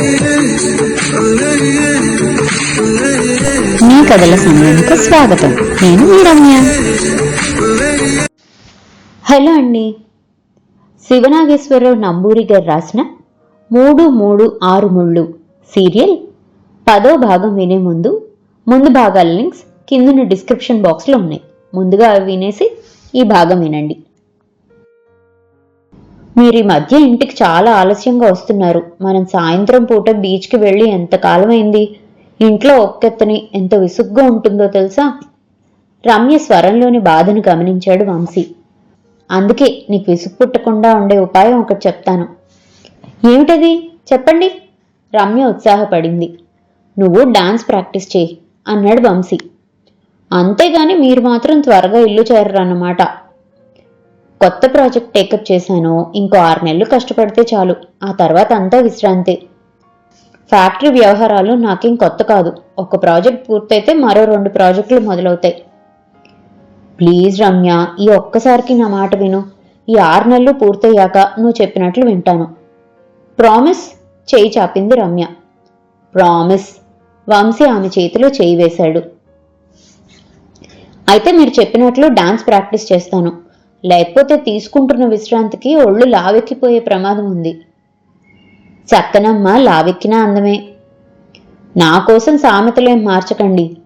మీ కథల సమయానికి స్వాగతం. నేను మీ రమ్య. హలో అండి. శివనాగేశ్వరరావు నంబూరి గారు రాసిన మూడు మూడు ఆరు ముళ్ళు సీరియల్ పదో భాగం వినే ముందు ముందు భాగాల లింక్స్ కిందన డిస్క్రిప్షన్ బాక్స్లో ఉన్నాయి. ముందుగా అవి వినేసి ఈ భాగం వినండి. మీరు ఈ మధ్య ఇంటికి చాలా ఆలస్యంగా వస్తున్నారు. మనం సాయంత్రం పూట బీచ్కి వెళ్ళి ఎంతకాలమైంది అయింది ఇంట్లో ఒక్కెత్తని ఎంత విసుగ్గా ఉంటుందో తెలుసా? రమ్య స్వరంలోని బాధను గమనించాడు వంశీ. అందుకే నీకు విసుగు పుట్టకుండా ఉండే ఉపాయం ఒకటి చెప్తాను. ఏమిటది? చెప్పండి. రమ్య ఉత్సాహపడింది. నువ్వు డాన్స్ ప్రాక్టీస్ చేయి అన్నాడు వంశీ. అంతేగాని మీరు మాత్రం త్వరగా ఇల్లు చేరరన్నమాట. కొత్త ప్రాజెక్ట్ టేకప్ చేశాను. ఇంకో ఆరు నెలలు కష్టపడితే చాలు. ఆ తర్వాత అంతా విశ్రాంతి. ఫ్యాక్టరీ వ్యవహారాలు నాకేం కొత్త కాదు. ఒక ప్రాజెక్ట్ పూర్తయితే మరో రెండు ప్రాజెక్టులు మొదలవుతాయి. ప్లీజ్ రమ్య ఈ ఒక్కసారికి నా మాట విను. ఈ ఆరు నెలలు పూర్తయ్యాక నువ్వు చెప్పినట్లు వింటాను. ప్రామిస్ చేయి చాపింది రమ్య. ప్రామిస్ వంశీ ఆమె చేతిలో చేయి వేశాడు. అయితే మీరు చెప్పినట్లు డాన్స్ ప్రాక్టీస్ చేస్తాను. లేకపోతే తీసుకుంటున్న విశ్రాంతికి ఒళ్ళు లావెక్కిపోయే ప్రమాదం ఉంది. చక్కనమ్మ లావెక్కినా అందమే. నా కోసం సామెతలేం మార్చకండి.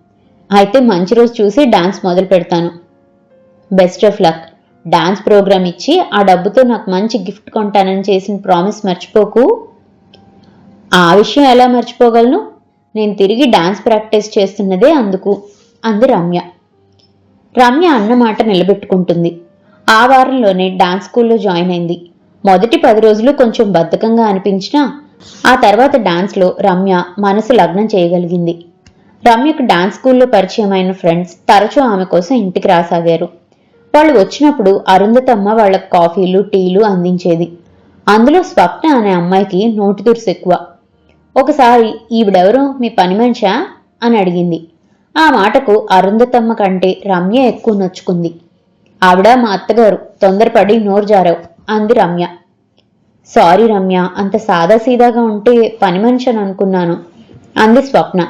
అయితే మంచి రోజు చూసి డాన్స్ మొదలు పెడతాను. Best of luck. Dance program ఇచ్చి ఆ డబ్బుతో నాకు మంచి గిఫ్ట్ కొంటానని చేసిన ప్రామిస్ మర్చిపోకు. ఆ విషయం ఎలా మర్చిపోగలను? నేను తిరిగి డాన్స్ ప్రాక్టీస్ చేస్తున్నదే అందుకు. అంది రమ్య. రమ్య అన్నమాట నిలబెట్టుకుంటుంది. ఆ వారంలోనే డాన్స్ స్కూల్లో జాయిన్ అయింది. మొదటి పది రోజులు కొంచెం బద్ధకంగా అనిపించినా ఆ తర్వాత డాన్స్లో రమ్య మనసు లగ్నం చేయగలిగింది. రమ్యకు డాన్స్ స్కూల్లో పరిచయమైన ఫ్రెండ్స్ తరచూ ఆమె కోసం ఇంటికి రాసాగారు. వాళ్ళు వచ్చినప్పుడు అరుంధతమ్మ వాళ్ళకు కాఫీలు టీలు అందించేది. అందులో స్వప్న అనే అమ్మాయికి నోటి దురుసు ఎక్కువ. ఒకసారి ఈవిడెవరు? మీ పని మనిషా? అని అడిగింది. ఆ మాటకు అరుంధతమ్మ కంటే రమ్య ఎక్కువ నచ్చుకుంది. ఆవిడ మా అత్తగారు. తొందరపడి నోరు జారావు. అంది రమ్య. సారీ రమ్య అంత సాదాసీదాగా ఉంటే పని మనిషి అని అనుకున్నాను అంది స్వప్న.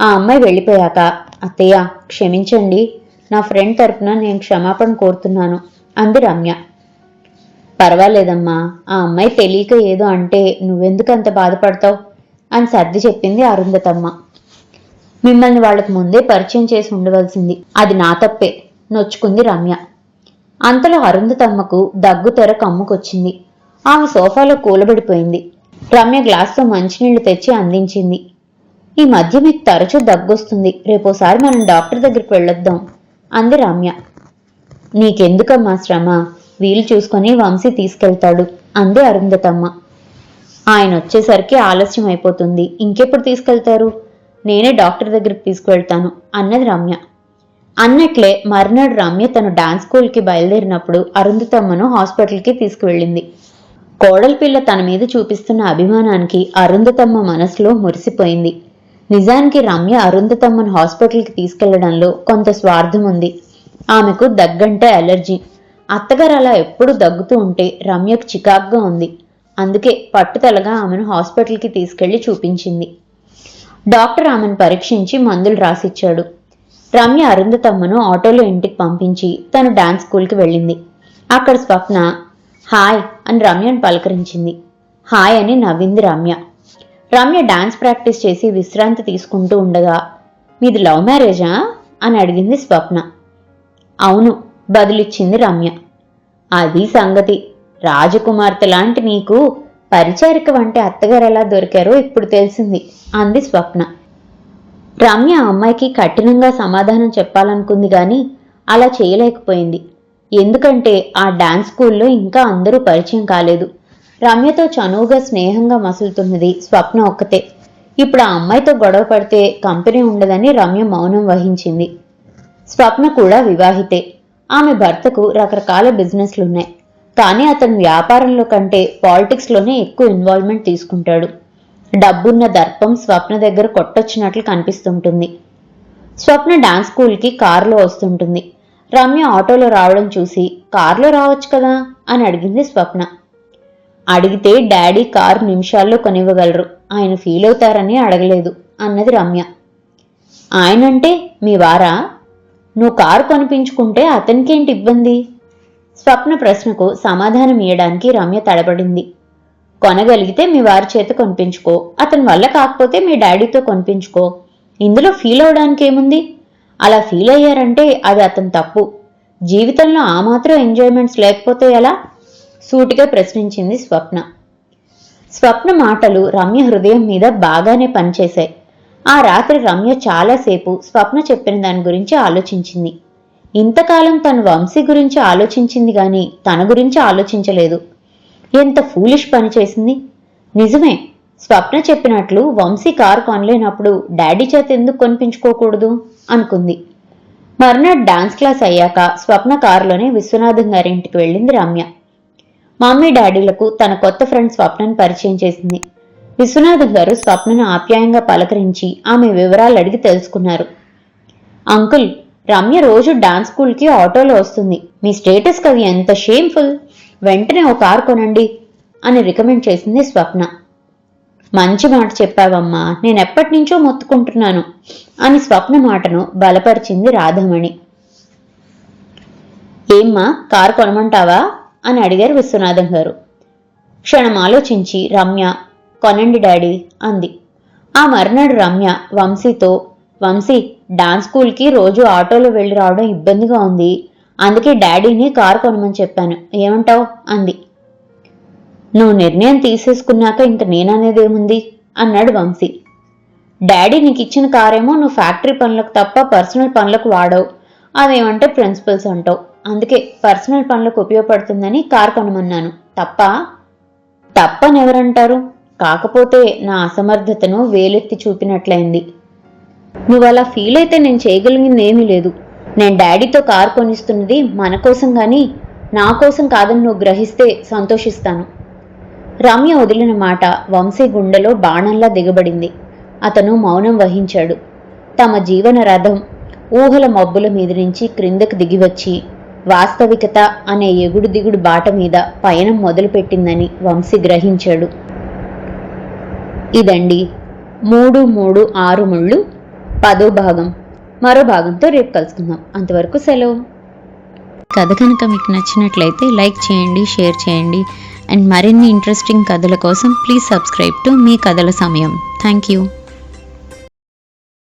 ఆ అమ్మాయి వెళ్ళిపోయాక అత్తయ్య క్షమించండి నా ఫ్రెండ్ తరపున నేను క్షమాపణ కోరుతున్నాను అంది రమ్య. పర్వాలేదమ్మా ఆ అమ్మాయి తెలియక ఏదో అంటే నువ్వెందుకు అంత బాధపడతావు అని సర్ది చెప్పింది అరుంధతమ్మ. మిమ్మల్ని వాళ్ళకి ముందే పరిచయం చేసి ఉండవలసింది. అది నా తప్పే. నొచ్చుకుంది రమ్య. అంతలో అరుంధతమ్మకు దగ్గు తెర కమ్ముకొచ్చింది. ఆమె సోఫాలో కూలబడిపోయింది. రమ్య గ్లాస్తో మంచినీళ్ళు తెచ్చి అందించింది. ఈ మధ్య మీకు తరచూ దగ్గొస్తుంది. రేపోసారి మనం డాక్టర్ దగ్గరికి వెళ్ళొద్దాం అంది రమ్య. నీకెందుకమ్మా శ్రమ? వీలు చూసుకొని వంశీ తీసుకెళ్తాడు అంది అరుంధతమ్మ. ఆయన వచ్చేసరికి ఆలస్యం అయిపోతుంది ఇంకెప్పుడు తీసుకెళ్తారు? నేనే డాక్టర్ దగ్గరికి తీసుకువెళ్తాను అన్నది రమ్య. అన్నట్లే మర్నాడు రమ్య తన డాన్స్ స్కూల్కి బయలుదేరినప్పుడు అరుంధతమ్మను హాస్పిటల్కి తీసుకువెళ్ళింది. కోడలి పిల్ల తన మీద చూపిస్తున్న అభిమానానికి అరుంధతమ్మ మనసులో మురిసిపోయింది. నిజానికి రమ్య అరుంధతమ్మను హాస్పిటల్కి తీసుకెళ్ళడంలో కొంత స్వార్థం ఉంది. ఆమెకు దగ్గంటే అలర్జీ. అత్తగారు అలా ఎప్పుడు దగ్గుతూ ఉంటే రమ్యకు చికాగ్గా ఉంది. అందుకే పట్టుదలగా ఆమెను హాస్పిటల్కి తీసుకెళ్ళి చూపించింది. డాక్టర్ ఆమెను పరీక్షించి మందులు రాసిచ్చాడు. రమ్య అరుంధతమ్మను ఆటోలో ఇంటికి పంపించి తను డాన్స్ స్కూల్కి వెళ్ళింది. అక్కడ స్వప్న హాయ్ అని రమ్యను పలకరించింది. హాయ్ అని నవ్వింది రమ్య. రమ్య డాన్స్ ప్రాక్టీస్ చేసి విశ్రాంతి తీసుకుంటూ ఉండగా మీది లవ్ మ్యారేజా? అని అడిగింది స్వప్న. అవును బదులిచ్చింది రమ్య. అది సంగతి. రాజకుమార్తె లాంటి నీకు పరిచారిక వంటి అత్తగారు ఎలా దొరికారో ఇప్పుడు తెలిసింది అంది స్వప్న. రమ్య అమ్మాయికి కఠినంగా సమాధానం చెప్పాలనుకుంది కానీ అలా చేయలేకపోయింది. ఎందుకంటే ఆ డాన్స్ స్కూల్లో ఇంకా అందరూ పరిచయం కాలేదు. రమ్యతో చనువుగా స్నేహంగా మసులుతున్నది స్వప్న ఒక్కతే. ఇప్పుడు ఆ అమ్మాయితో గొడవ పడితే కంపెనీ ఉండదని రమ్య మౌనం వహించింది. స్వప్న కూడా వివాహితే. ఆమె భర్తకు రకరకాల బిజినెస్లున్నాయి. కానీ అతను వ్యాపారంలో కంటే పాలిటిక్స్లోనే ఎక్కువ ఇన్వాల్వ్మెంట్ తీసుకుంటాడు. డబ్బున్న దర్పం స్వప్న దగ్గర కొట్టొచ్చినట్లు కనిపిస్తుంటుంది. స్వప్న డాన్స్ స్కూల్కి కారులో వస్తుంటుంది. రమ్య ఆటోలో రావడం చూసి కారులో రావచ్చు కదా? అని అడిగింది స్వప్న. అడిగితే డాడీ కారు నిమిషాల్లో కొనివ్వగలరు. ఆయన ఫీల్ అవుతారని అడగలేదు అన్నది రమ్య. ఆయనంటే మీ వారా? నువ్వు కారు కొనిపించుకుంటే అతనికేంటి ఇబ్బంది? స్వప్న ప్రశ్నకు సమాధానం ఇయ్యడానికి రమ్య తడబడింది. కొనగలిగితే మీ వారి చేత కొనిపించుకో. అతని వల్ల కాకపోతే మీ డాడీతో కొనిపించుకో. ఇందులో ఫీల్ అవడానికి ఏముంది? అలా ఫీల్ అయ్యారంటే అది అతని తప్పు. జీవితంలో ఆ మాత్రం ఎంజాయ్మెంట్స్ లేకపోతే ఎలా? సూటిగా ప్రశ్నించింది స్వప్న. స్వప్న మాటలు రమ్య హృదయం మీద బాగానే పనిచేశాయి. ఆ రాత్రి రమ్య చాలాసేపు స్వప్న చెప్పిన దాని గురించి ఆలోచించింది. ఇంతకాలం తను వంశీ గురించి ఆలోచించింది కానీ తన గురించి ఆలోచించలేదు. ఎంత ఫూలిష్ పని చేసింది. నిజమే స్వప్న చెప్పినట్లు వంశీ కారు కొనలేనప్పుడు డాడీ చేత ఎందుకు కొనిపించుకోకూడదు? అనుకుంది. మర్నాడు డాన్స్ క్లాస్ అయ్యాక స్వప్న కారులోనే విశ్వనాథం గారింటికి వెళ్ళింది రమ్య. మమ్మీ డాడీలకు తన కొత్త ఫ్రెండ్ స్వప్నను పరిచయం చేసింది. విశ్వనాథం గారు స్వప్నను ఆప్యాయంగా పలకరించి ఆమె వివరాలు అడిగి తెలుసుకున్నారు. అంకుల్ రమ్య రోజు డాన్స్ స్కూల్కి ఆటోలో వస్తుంది. మీ స్టేటస్ కవి ఎంత షేమ్ఫుల్ వెంటనే ఓ కారు కొనండి అని రికమెండ్ చేసింది స్వప్న. మంచి మాట చెప్పావమ్మా నేనెప్పటి నుంచో మొత్తుకుంటున్నాను అని స్వప్న మాటను బలపరిచింది రాధమణి. ఏమ్మా కారు కొనమంటావా అని అడిగారు విశ్వనాథం గారు. క్షణం ఆలోచించి రమ్య కొనండి డాడీ అంది. ఆ మర్నాడు రమ్య వంశీతో వంశీ డాన్స్ స్కూల్కి రోజు ఆటోలో వెళ్ళి రావడం ఇబ్బందిగా ఉంది అందుకే డాడీని కారు కొనమని చెప్పాను. ఏమంటావ్? అంది. నువ్వు నిర్ణయం తీసేసుకున్నాక ఇంక నేననేదేముంది? అన్నాడు వంశీ. డాడీ నీకు ఇచ్చిన కారేమో నువ్వు ఫ్యాక్టరీ పనులకు తప్ప పర్సనల్ పనులకు వాడవు. అదేమంటే ప్రిన్సిపల్స్ అంటావు. అందుకే పర్సనల్ పనులకు ఉపయోగపడుతుందని కారు కొనమన్నాను. తప్ప? తప్పని ఎవరంటారు కాకపోతే నా అసమర్థతను వేలెత్తి చూపినట్లయింది. నువ్వు అలా ఫీల్ అయితే నేను చేయగలిగింది ఏమీ లేదు. నేను డాడీతో కారు కొనిస్తున్నది మన కోసం కానీ నా కోసం కాదని నువ్వు గ్రహిస్తే సంతోషిస్తాను. రమ్య వదిలిన మాట వంశీ గుండెలో బాణంలా దిగబడింది. అతను మౌనం వహించాడు. తమ జీవన రథం ఊహల మబ్బుల మీద నుంచి క్రిందకు దిగివచ్చి వాస్తవికత అనే ఎగుడు దిగుడు బాట మీద పయనం మొదలుపెట్టిందని వంశీ గ్రహించాడు. ఇదండి మూడు మూడు ఆరు ముళ్ళు పదో భాగం. మరో భాగంతో రేపు కలుసుకుందాం. అంతవరకు సెలవు. కథ కనుక మీకు నచ్చినట్లయితే లైక్ చేయండి షేర్ చేయండి. అండ్ మరిన్ని ఇంట్రెస్టింగ్ కథల కోసం ప్లీజ్ సబ్స్క్రైబ్ టు మీ కథల సమయం. Thank you.